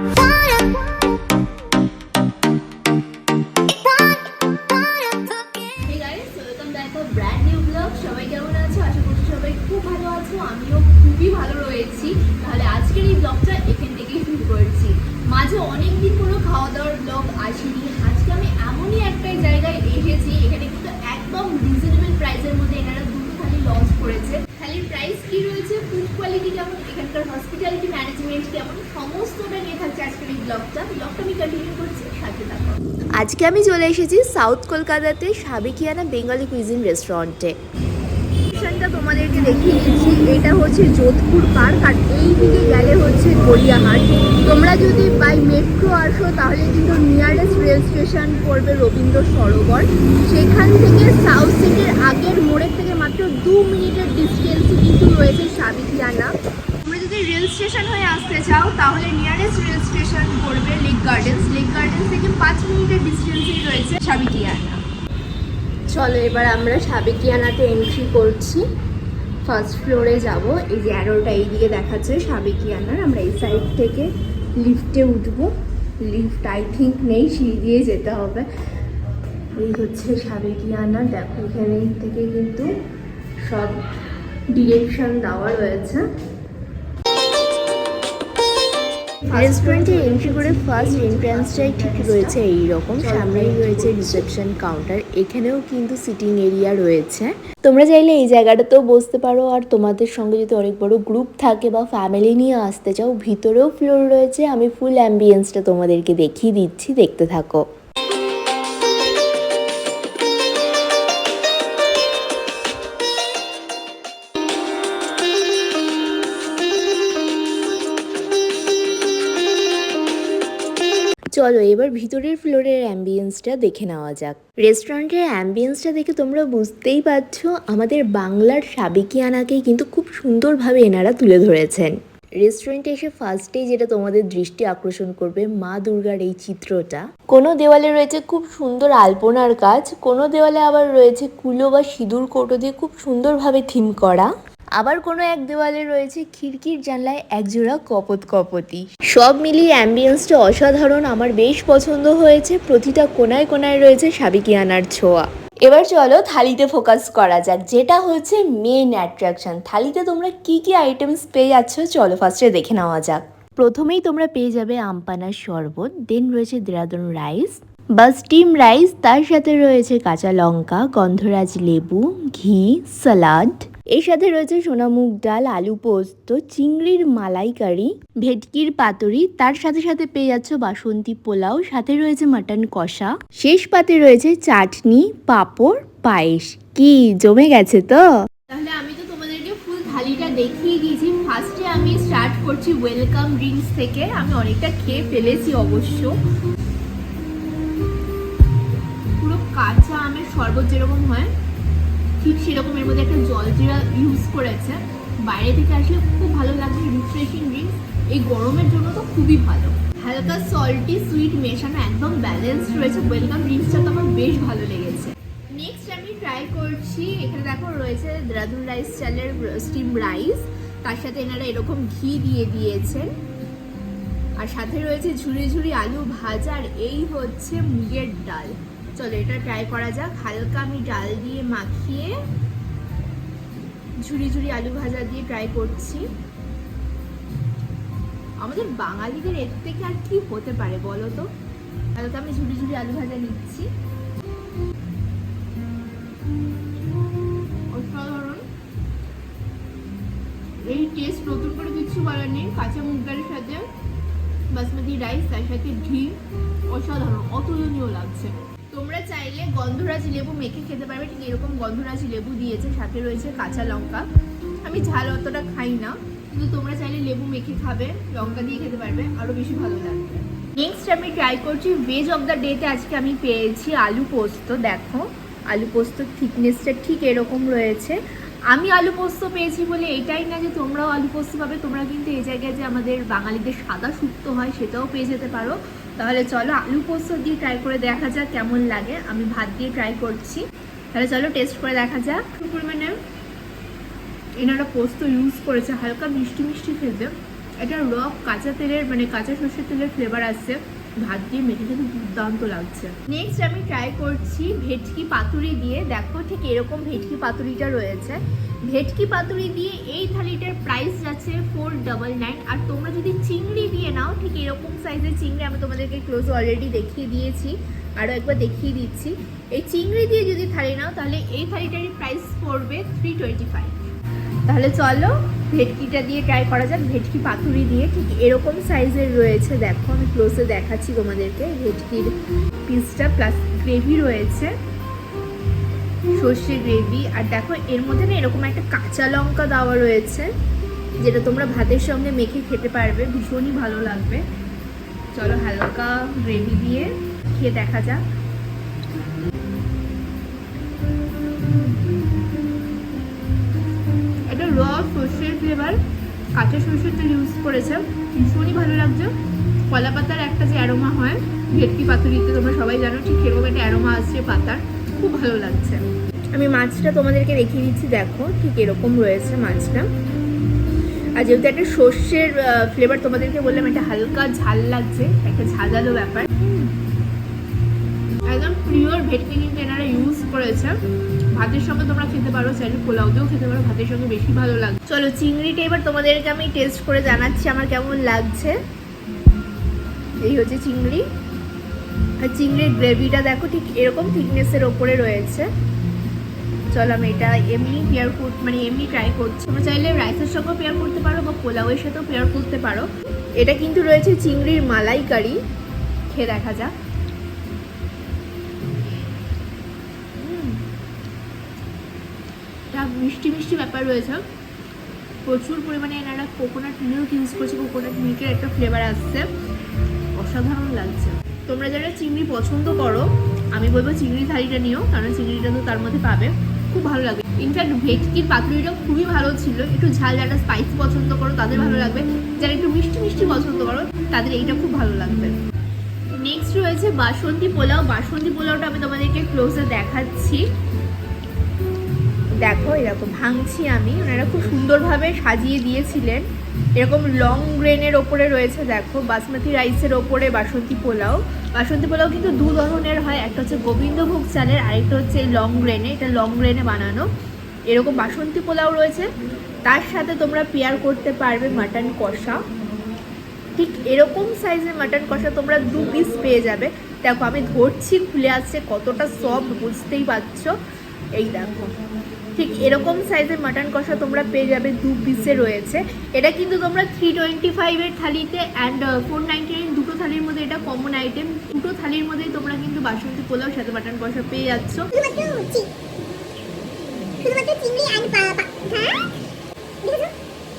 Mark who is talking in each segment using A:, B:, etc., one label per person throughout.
A: Bye. Quality কেমন? এখানকার hospitality management কেমন? সমস্তটা নিয়ে থাকছে আজকের এই ব্লগটা ব্লগটা আমি কন্টিনিউ করছি, সাথে থাকো। আজকে আমি চলে এসেছি সাউথ কলকাতাতে সাবেকিয়ানা বেঙ্গলি কুইজিন রেস্টুরেন্টে লোকেশনটা তোমাদেরকে দেখিয়ে দিচ্ছি, এটা হচ্ছে যোধপুর পার্ক আর এই দিকে গেলে হচ্ছে গড়িয়াহাট। তোমরা যদি বাই মেট্রো আসো, তাহলে কিন্তু নিয়ারেস্ট রেল স্টেশন পড়বে রবীন্দ্র সরোবর। সেখান থেকে সাউথ সিটির আগের মোড়ের থেকে মাত্র দু মিনিটের ডিস্টেন্সে কিন্তু রয়েছে সাবিকিয়ানা তোমরা যদি রেল স্টেশন হয়ে আসতে চাও, তাহলে নিয়ারেস্ট রেল স্টেশন পড়বে লেক গার্ডেন্স লেক গার্ডেন্স থেকে পাঁচ মিনিটের ডিস্টেন্সেই রয়েছে সাবিকিয়ানা চলো, এবার আমরা সাবেকিয়ানাতে এন্ট্রি করছি। ফার্স্ট ফ্লোরে যাব। এই যে অ্যারোটা এইদিকে দেখাচ্ছে, সাবেকিয়ানার। আমরা এই সাইড থেকে লিফটে উঠবো। লিফট আই থিঙ্ক নেই, সিঁড়ি দিয়ে যেতে হবে। এই হচ্ছে সাবেকিয়ানা। দেখো এখানে থেকে কিন্তু সব ডিরেকশন দেওয়া রয়েছে। রেস্টুরেন্টে এন্ট্রি করে ফার্স্ট এন্ট্রান্সটাই ঠিক রয়েছে এই রকম সামনেই রয়েছে রিসেপশন কাউন্টার এখানেও কিন্তু সিটিং এরিয়া রয়েছে। তোমরা চাইলে এই জায়গাটাতেও বসতে পারো। আর তোমাদের সঙ্গে যদি অনেক বড় গ্রুপ থাকে বা ফ্যামিলি নিয়ে আসতে চাও, ভিতরেও ফ্লোর রয়েছে। আমি ফুল অ্যাম্বিয়েন্সটা তোমাদেরকে দেখিয়ে দিচ্ছি। দেখতে থাকো। চলো, এবার ভিতরের ফ্লোরের অ্যাম্বিয়েন্সটা দেখে নেওয়া যাক। রেস্টুরেন্টের অ্যাম্বিয়েন্সটা দেখে তোমরা বুঝতেই পারছ, আমাদের বাংলার সাবেকিয়ানাকেই কিন্তু খুব সুন্দরভাবে এনারা তুলে ধরেছেন। রেস্টুরেন্টে এসে ফার্স্টেই যেটা তোমাদের দৃষ্টি আকর্ষণ করবে, মা দুর্গার এই চিত্রটা। কোনো দেওয়ালে রয়েছে খুব সুন্দর আলপনার কাজ, কোনো দেওয়ালে আবার রয়েছে কুলো বা সিঁদুর কৌটো দিয়ে খুব সুন্দরভাবে থিম করা। আবার কোনো এক দেওয়ালে রয়েছে খিড়কির জানলায় একজোড়া কপত কপতি সব মিলিয়ে অ্যাম্বিয়েন্সটা অসাধারণ, আমার বেশ পছন্দ হয়েছে। প্রতিটা কোনায় কোনায় রয়েছে সাবিকিয়ানার ছোঁয়া। এবার চলো থালিতে ফোকাস করা যাক। যেটা হচ্ছে মেন অ্যাট্রাকশন থালিতে তোমরা কি কি আইটেমস পেয়ে যাচ্ছ? চলো ফার্স্টে দেখে নেওয়া যাক। প্রথমেই তোমরা পেয়ে যাবে আমপানার শরবত দেন রয়েছে দেরাদুন রাইস বা স্টিম রাইস তার সাথে রয়েছে কাঁচা লঙ্কা, গন্ধরাজ লেবু, ঘি সালাড এর সাথে রয়েছে সোনামুগ ডাল, আলু পোস্ত, চিংড়ির মালাইকারি, ভেটকির পাতুরি, তার সাথে সাথে পেয়ে যাচ্ছ বাসন্তী পোলাও, সাথে রয়েছে মাটন কষা। শেষ পাতে রয়েছে চাটনি, পাঁপড়, পায়েস। কি জমে গেছে তো? তাহলে আমি তো তোমাদেরকে ফুল থালিটা দেখিয়ে দিয়েছি। ফার্স্টে আমি স্টার্ট করছি ওয়েলকাম ড্রিঙ্কস থেকে। আমি অনেকটা খেয়ে ফেলেছি অবশ্য। পুরো কাঁচা আমের শরবত যেরকম হয় ঠিক সেরকম এর মধ্যে একটা জলজিরা ইউজ করেছে। বাইরে থেকে আসলে খুব ভালো লাগবে রিফ্রেশিং ড্রিঙ্কস এই গরমের জন্য তো খুবই ভালো। হালকা সল্টি সুইট মেশানো একদম ব্যালেন্স রয়েছে। ওয়েলকাম ড্রিঙ্কসটা তো আমার বেশ ভালো লেগেছে। নেক্সট আমি ট্রাই করছি, এখানে দেখো রয়েছে দেরাদুন রাইস চালের স্টিম রাইস তার সাথে এনারা এরকম ঘি দিয়ে দিয়েছেন। আর সাথে রয়েছে ঝুড়ি ঝুড়ি আলু ভাজা, আর এই হচ্ছে মুগের ডাল। চলো এটা ট্রাই করা যাক। হালকা আমি ডাল দিয়ে মাখিয়ে ঝুড়ি ঝুড়ি আলু ভাজা দিয়ে ট্রাই করছি। আমাদের বাঙালিদের এর থেকে আর কি হতে পারে বলো তো? হালকা আমি ঝুড়ি ঝুড়ি আলু ভাজা নিচ্ছি। এই টেস্ট নতুন করে কিছু বলার নেই। কাঁচা মুগ ডালের সাথে, বাসমতি রাইস তার সাথে ঘি, অসাধারণ, অতুলনীয় লাগছে। তোমরা চাইলে গন্ধরাজ লেবু মেখে খেতে পারবে, ঠিক এরকম গন্ধরাজ লেবু দিয়েছে, সাথে রয়েছে কাঁচা লঙ্কা। আমি ঝাল অতটা খাই না, কিন্তু তোমরা চাইলে লেবু মেখে খাবে, লঙ্কা দিয়ে খেতে পারবে আরও বেশি ভালো লাগবে। নেক্সট আমি ট্রাই করছি ভেজ অফ দ্য ডেতে আজকে আমি পেয়েছি আলু পোস্ত, দেখো। আলু পোস্ত থিকনেসটা ঠিক এরকম রয়েছে। আমি আলু পোস্ত পেয়েছি বলে এটাই না যে তোমরাও আলু পোস্ত পাবে, তোমরা কিন্তু এই জায়গায় যে আমাদের বাঙালিদের সাদা শুক্তো হয় সেটাও পেয়ে যেতে পারো। তাহলে চলো আলু পোস্ত দিয়ে ট্রাই করে দেখা যাক কেমন লাগে। আমি ভাত দিয়ে ট্রাই করছি। তাহলে চলো টেস্ট করে দেখা যাক। পরিমাণে এনারা পোস্ত ইউজ করেছে, হালকা মিষ্টি মিষ্টি খেতে। এটা রক কাঁচা তেলের মানে কাঁচা সর্ষের তেলের ফ্লেভার আসছে ভাত দিয়ে মেখে খেতে দুর্দান্ত লাগছে। নেক্সট আমি ট্রাই করছি ভেটকি পাতুরি দিয়ে। দেখো ঠিক এরকম ভেটকি পাতুরিটা রয়েছে। ভেটকি পাতুরি দিয়ে এই থালিটার প্রাইস যাচ্ছে ফোর ডাবল নাইন আর তোমরা যদি চিংড়ি দিয়ে নাও, ঠিক এরকম সাইজের চিংড়ি আমি তোমাদেরকে ক্লোজ অলরেডি দেখিয়ে দিয়েছি আরও একবার দেখিয়ে দিচ্ছি। এই চিংড়ি দিয়ে যদি থালি নাও, তাহলে এই থালিটারই প্রাইস পড়বে থ্রি টোয়েন্টি ফাইভ তাহলে চলো ভেটকিটা দিয়ে ট্রাই করা যাক, ভেটকি পাতুরি দিয়ে ঠিক এরকম সাইজের রয়েছে। দেখো, আমি ক্লোজে দেখাচ্ছি তোমাদেরকে। ভেটকির পিসটা প্লাস গ্রেভি রয়েছে। সর্ষে গ্রেভি আর দেখো, এর মধ্যে না এরকম একটা কাঁচা লঙ্কা দেওয়া রয়েছে, যেটা তোমরা ভাতের সঙ্গে মেখে খেতে পারবে। ভীষণই ভালো লাগবে। চলো হালকা গ্রেভি দিয়ে খেয়ে দেখা যাক। এটা সর্ষের ফ্লেভার কাঁচা সর্ষের ইউজ করেছে। ভীষণই ভালো লাগছে। কলা পাতার একটা যে অ্যারোমা হয়, ভেটকি পাতুরিতে তোমরা সবাই জানো, ঠিক সেরকম একটা অ্যারোমা আসছে পাতার। খুব ভালো লাগছে। আমি মাছটা তোমাদেরকে দেখিয়ে দিচ্ছি, দেখো, ঠিক এরকম রয়েছে মাছটা। আর যেহেতু একটা সর্ষের ফ্লেভার তোমাদেরকে বললাম, একটা হালকা ঝাল লাগছে, একটা ঝাঁঝালো ব্যাপার। একদম পিওর ভেটকি কিন্তু এনারা ইউজ করেছে। ভাতের সঙ্গে তোমরা খেতে পারো, চাইলে পোলাও দিয়েও খেতে পারো, ভাতের সঙ্গে বেশি ভালো লাগে। চলো চিংড়িটা এবার তোমাদেরকে আমি টেস্ট করে জানাচ্ছি, আমার কেমন লাগছে। এই হচ্ছে চিংড়ি। আর চিংড়ির গ্রেভিটা দেখো ঠিক এরকম থিকনেসের ওপরে রয়েছে। চলো আমি এটা এমনি পেয়ার কর মানে এমনি ট্রাই করছি। তোমরা চাইলে রাইসের সঙ্গেও পেয়ার করতে পারো বা পোলাওয়ের সাথেও পেয়ার করতে পারো। এটা কিন্তু রয়েছে চিংড়ির মালাইকারি। খেয়ে দেখা যাক উম। একটা মিষ্টি মিষ্টি ব্যাপার রয়েছে। প্রচুর পরিমাণে এনারা কোকোনাট মিল্ক ইউজ করছে কোকোনাট মিল্কের একটা ফ্লেভার আসছে। অসাধারণ লাগছে। তোমরা যারা চিংড়ি পছন্দ করো, আমি বলব চিংড়ি থালিটা নিও, কারণ চিংড়িটা তো তার মধ্যে পাবে। খুব ভালো লাগবে। ইনফ্যাক্ট ভেটকির পাতুরিটাও খুবই ভালো ছিল। একটু ঝাল, যারা স্পাইসি পছন্দ করো, তাদের ভালো লাগবে। যারা একটু মিষ্টি মিষ্টি পছন্দ করো, তাদের এইটা খুব ভালো লাগবে। নেক্সট রয়েছে বাসন্তী পোলাও। বাসন্তী পোলাওটা আমি তোমাদেরকে ক্লোজে দেখাচ্ছি। দেখো, এরকম ভাঙছি আমি। ওনারা খুব সুন্দরভাবে সাজিয়ে দিয়েছিলেন। এরকম লং গ্রেনের ওপরে রয়েছে, দেখো, বাসমতি রাইসের ওপরে বাসন্তী পোলাও। বাসন্তী পোলাও কিন্তু দু ধরনের হয়, একটা হচ্ছে গোবিন্দভোগ চালের, আরেকটা হচ্ছে লং গ্রেনে এটা লং গ্রেনে বানানো। এরকম বাসন্তী পোলাও রয়েছে। তার সাথে তোমরা পেয়ার করতে পারবে মাটন কষা। ঠিক এরকম সাইজের মাটন কষা তোমরা দু পিস পেয়ে যাবে। দেখো, আমি ধরছি, খুলে আসছে, কতটা সফট বুঝতেই পারছ? এই দেখো। ঠিক এরকম সাইজের মাটন কষা তোমরা পেয়ে যাবে দু পিসে রয়েছে এটা কিন্তু তোমরা থ্রি টোয়েন্টি ফাইভের থালিতে অ্যান্ড ফোর নাইনটি নাইন দুটো থালির মধ্যে এটা কমন আইটেম দুটো থালির মধ্যেই তোমরা কিন্তু বাসন্তী পোলাও সাথে মাটন কষা পেয়ে যাচ্ছ
B: শুধুমাত্র চি শুধুমাত্র চিংড়ি অ্যান্ড হ্যাঁ দেখেছো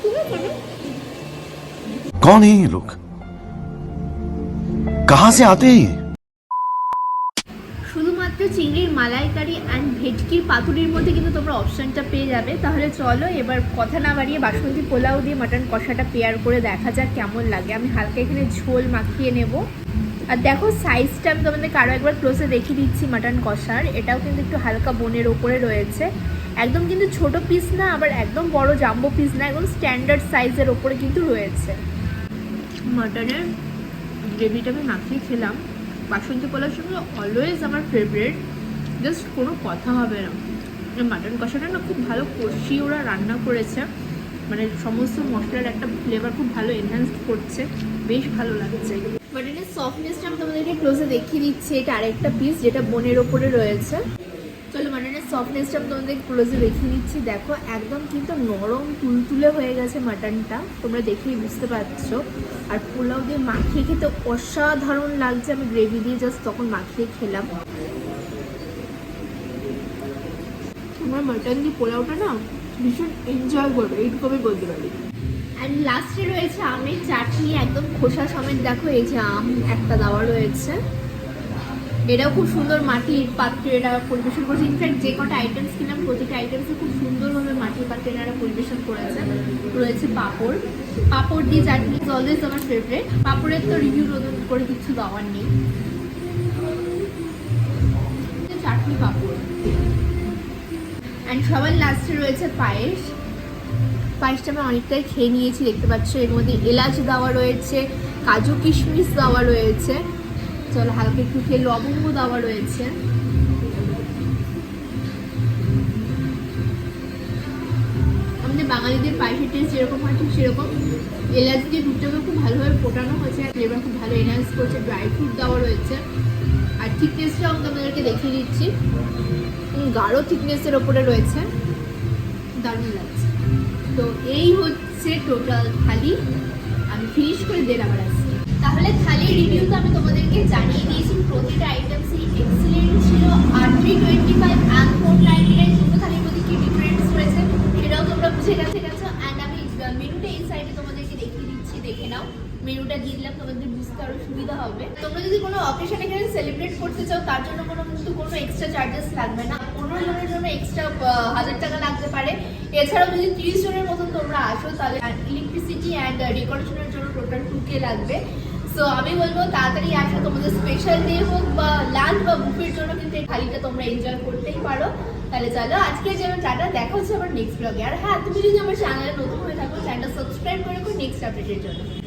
B: কি হয়েছে আমার
C: कौन है ये लोग कहां से आते हैं ये
A: শুধুমাত্র চিংড়ির মালাইকারি অ্যান্ড ভেটকির পাতুরির মধ্যে কিন্তু তোমরা অপশানটা পেয়ে যাবে। তাহলে চলো এবার কথা না বাড়িয়ে বাসন্তী পোলাও দিয়ে মাটন কষাটা পেয়ার করে দেখা যাক কেমন লাগে। আমি হালকা এখানে ঝোল মাখিয়ে নেব। আর দেখো সাইজটা আমি তোমাদেরকে আরও একবার ক্লোজে দেখিয়ে দিচ্ছি মাটন কষার। এটাও কিন্তু একটু হালকা বোনের ওপরে রয়েছে। একদম কিন্তু ছোট পিস না, আবার একদম বড় জাম্বো পিস না, একদম স্ট্যান্ডার্ড সাইজের ওপরে কিন্তু রয়েছে। মাটনের গ্রেভিটা আমি মাখিয়ে খেলাম। বাসন্তী পোলার সঙ্গে অলওয়েজ আমার ফেভারিট জাস্ট কোনো কথা হবে না। মাটন কষাটা না খুব ভালো কষিয়ে ওরা রান্না করেছে। মানে সমস্ত মশলার একটা ফ্লেভার খুব ভালো এনহ্যান্স করছে। বেশ ভালো লাগছে। বাট মাটনের সফটনেসটা আমি তোমাদেরকে ক্লোজে দেখিয়ে দিচ্ছি। এটা আরেকটা পিস যেটা বোনের ওপরে রয়েছে। সফটনেসটা আমি তোমাদের ক্লোজে দেখিয়ে দিচ্ছি দেখো, একদম কিন্তু নরম তুলতুলে হয়ে গেছে মাটনটা তোমরা দেখেই বুঝতে পারছ। আর পোলাও দিয়ে মাখিয়ে খেতে অসাধারণ লাগছে। আমি গ্রেভি দিয়ে জাস্ট তখন মাখিয়ে খেলাম। তোমরা মাটন দিয়ে পোলাওটা না ভীষণ এনজয় করবে এইটুকু আমি বলতে পারি। অ্যান্ড লাস্টে রয়েছে আমের চাটনি, একদম খোসা সমেত। দেখো, এই যে আম, একটা দেওয়া রয়েছে। এটাও খুব সুন্দর মাটির পাত্রে এটা পরিবেশন করেছে। ইনফ্যাক্ট যে কটা আইটেমস কিনলাম, প্রতিটা আইটেমসে খুব সুন্দরভাবে মাটির পাত্রে এনারা পরিবেশন করেছে। রয়েছে পাঁপড়। পাঁপড় দিয়ে চাটনি অলওয়েজ আমার ফেভারিট পাপড়ের তো রিভিউ নতুন করে কিছু দেওয়ার নেই। চাটনি পাঁপড়। অ্যান্ড সবার লাস্টে রয়েছে পায়েস। পায়েসটা আমি অনেকটাই খেয়ে নিয়েছি, দেখতে পাচ্ছ। এর মধ্যে এলাচ দেওয়া রয়েছে, কাজু কিশমিশ দেওয়া রয়েছে। চলো, হালকা একটু খেয়ে লবঙ্গ দেওয়া রয়েছে। আমাদের বাঙালিদের পায়েসের টেস্ট যেরকম হয় ঠিক সেরকম। এলাচ দিয়ে দুধটাকে খুব ভালোভাবে ফোটানো হয়েছে, আর ফ্লেভার খুব ভালো এনহান্স করছে ড্রাই ফ্রুট দেওয়া রয়েছে। আর থিকনেসটাও আমি তোমাদেরকে দেখিয়ে দিচ্ছি। গাঢ় থিকনেসের ওপরে রয়েছে। দারুণ লাগছে। তো এই হচ্ছে টোটাল থালি। আমি ফিনিশ করে দেন আবার আসছি। তাহলে থালির রিভিউ তো আমি তোমাদেরকে জানিয়ে দিয়েছি, প্রতিটা আইটেমসই এক্সিলেন্ট ছিল আর three twenty five and four ninety nine দুটো থালির মধ্যে কি ডিফারেন্স রয়েছে, সেটাও তোমরা বুঝে গেছে গেছো অ্যান্ড আমি মেনুটা এই সাইডে তোমাদেরকে দেখিয়ে দিচ্ছি, দেখে নাও। মেনুটা দিয়ে দিলাম, তোমাদের বুঝতে আরও সুবিধা হবে। তোমরা যদি কোনো অকেশন এখানে সেলিব্রেট করতে চাও, তার জন্য কোনো কিন্তু কোনো এক্সট্রা চার্জেস লাগবে না। পনেরো জনের জন্য এক্সট্রা হাজার টাকা লাগতে পারে। এছাড়াও যদি তিরিশ জনের মতন তোমরা আসো, তাহলে ইলেকট্রিসিটি অ্যান্ড ডেকোরেশনের জন্য টোটাল টু কে লাগবে। সো আমি বলব তাড়াতাড়ি আসো, তোমাদের স্পেশাল ডে হোক বা লাঞ্চ বা বুফের জন্য কিন্তু এই থালিটা তোমরা এনজয় করতেই পারো। তাহলে চলো, আজকে যেমন টাটা দেখা হচ্ছে আমার নেক্সট ব্লগে আর হ্যাঁ তুমি যদি আমার চ্যানেলে নতুন হয়ে থাকো চ্যানেলটা সাবস্ক্রাইব করে নেক্সট আপডেটের জন্য।